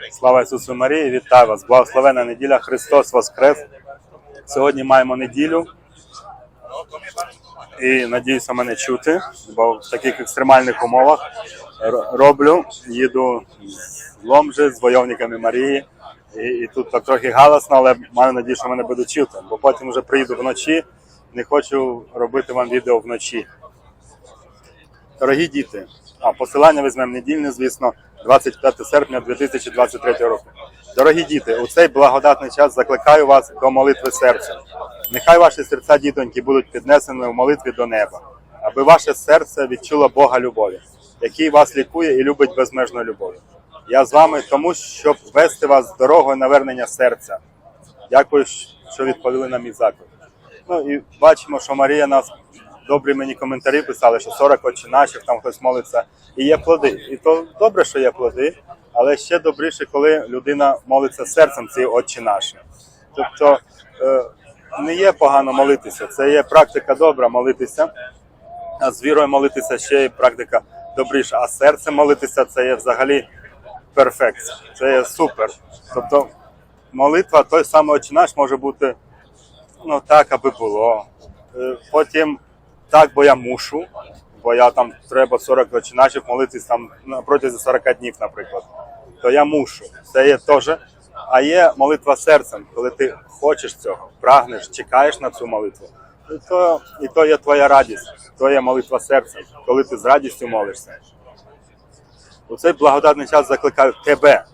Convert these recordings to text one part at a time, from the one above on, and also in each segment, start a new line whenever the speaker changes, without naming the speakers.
Слава Ісусу Марії, вітаю вас! Благословена неділя, Христос Воскрес! Сьогодні маємо неділю. І надіюся мене чути, бо в таких екстремальних умовах роблю, їду з Ломжи з войовниками Марії. І, і тут так трохи галасно, але маю надію, що мене будуть чути, бо потім вже приїду вночі. Не хочу робити вам відео вночі. Дорогі діти, а посилання візьмемо недільне, звісно, 25 серпня 2023 року. Дорогі діти, у цей благодатний час закликаю вас до молитви серця. Нехай ваші серця, дітоньки, будуть піднесені в молитві до неба, аби ваше серце відчуло Бога любові, який вас лікує і любить безмежною любов'ю. Я з вами тому, щоб вести вас дорогою навернення серця. Дякую, що відповіли на мій заклик. Ну і бачимо, що Марія нас добрі мені коментарі писали, що 40 очі наших, там хтось молиться, і є плоди. І то добре, що є плоди, але ще добріше, коли людина молиться серцем ці очі наші. Тобто е, не є погано молитися, це є практика добра молитися, а з вірою молитися ще є практика добріша. А серцем молитися це є взагалі перфект, це є супер. Тобто молитва, той самий очі наш може бути ну так, аби було. Е, Потім так, бо я мушу, бо я там треба 40 начав молитись там протязі 40 днів, наприклад. То я мушу. Це є теж. А є молитва серцем, коли ти хочеш цього, прагнеш, чекаєш на цю молитву. І то, і то є твоя радість, то є молитва серцем, коли ти з радістю молишся. У цей благодатний час закликаю тебе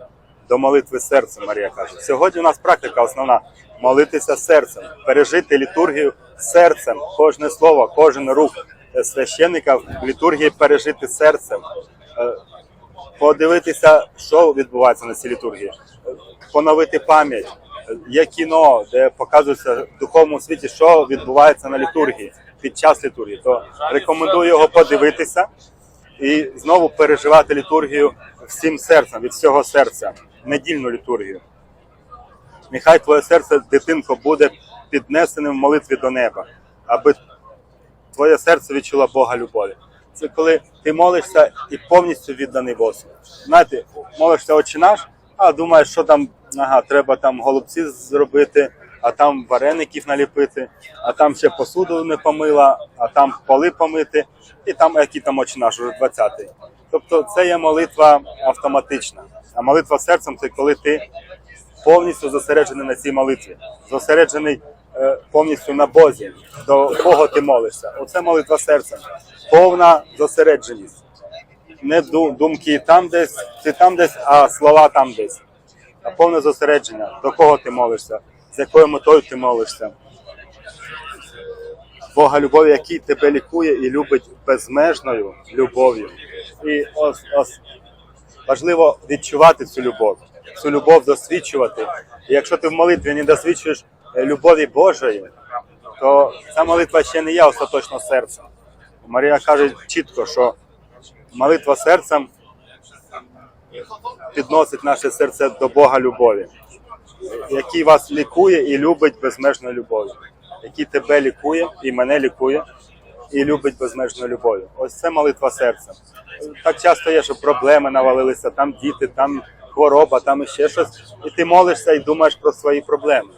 до молитви серцем, Марія каже. Сьогодні у нас практика основна молитися серцем, пережити літургію серцем, кожне слово, кожен рух священника в літургії пережити серцем, Е, подивитися, що відбувається на цій літургії, поновити пам'ять. Є кіно, де показується в духовному світі, що відбувається на літургії під час літургії. То рекомендую його подивитися і знову переживати літургію всім серцем, від всього серця, недільну літургію. Нехай твоє серце, дитинко, буде піднесеним в молитві до неба, аби твоє серце відчуло Бога любові. Це коли ти молишся і повністю відданий Богу. Знаєте, молишся очі наш, а думаєш, що там ага, треба там голубці зробити, а там вареників наліпити, а там ще посуду не помила, а там поли помити, і там який там очі наш, уже 20-й. Тобто це є молитва автоматична. А молитва серцем це коли ти повністю зосереджений на цій молитві, зосереджений е, повністю на Бозі, до кого ти молишся. Оце молитва серцем, повна зосередженість. Не думки там десь, ти там десь, а слова там десь. А повне зосередження, до кого ти молишся, з якою метою ти молишся. Бога любові, який тебе лікує і любить безмежною любов'ю. І ось, ось важливо відчувати цю любов, цю любов досвідчувати. І якщо ти в молитві не досвідчуєш е, любові Божої, то ця молитва ще не є остаточно серцем. Марія каже чітко, що молитва серцем підносить наше серце до Бога любові, який вас лікує і любить безмежною любов'ю, який тебе лікує і мене лікує і любить безмежною любов'ю. Ось це молитва серцем. Так часто є, що проблеми навалилися, там діти, там хвороба, там іще щось, і ти молишся і думаєш про свої проблеми.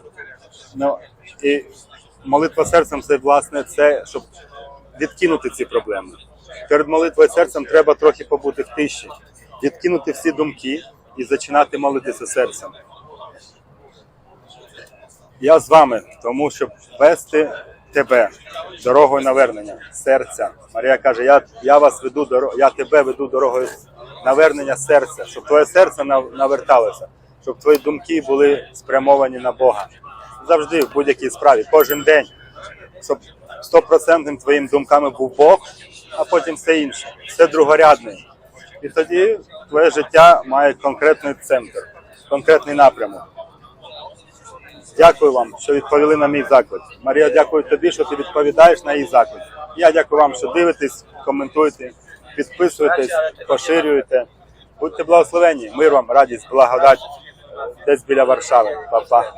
Ну, і молитва серцем це власне це, щоб відкинути ці проблеми. Перед молитвою серцем треба трохи побути в тиші, відкинути всі думки і починати молитися серцем. Я з вами, тому щоб вести тебе дорогою навернення, серця. Марія каже: Я, я вас веду я тебе веду дорогою навернення серця, щоб твоє серце наверталося, щоб твої думки були спрямовані на Бога. Завжди в будь-якій справі, кожен день, щоб стопроцентним твоїм думками був Бог, а потім все інше, все другорядне. І тоді твоє життя має конкретний центр, конкретний напрямок. Дякую вам, що відповіли на мій заклик. Марія, дякую тобі, що ти відповідаєш на її заклик. Я дякую вам, що дивитесь, коментуєте, підписуєтесь, поширюйте. Будьте благословені, мир вам, радість, благодать десь біля Варшави. Па-па.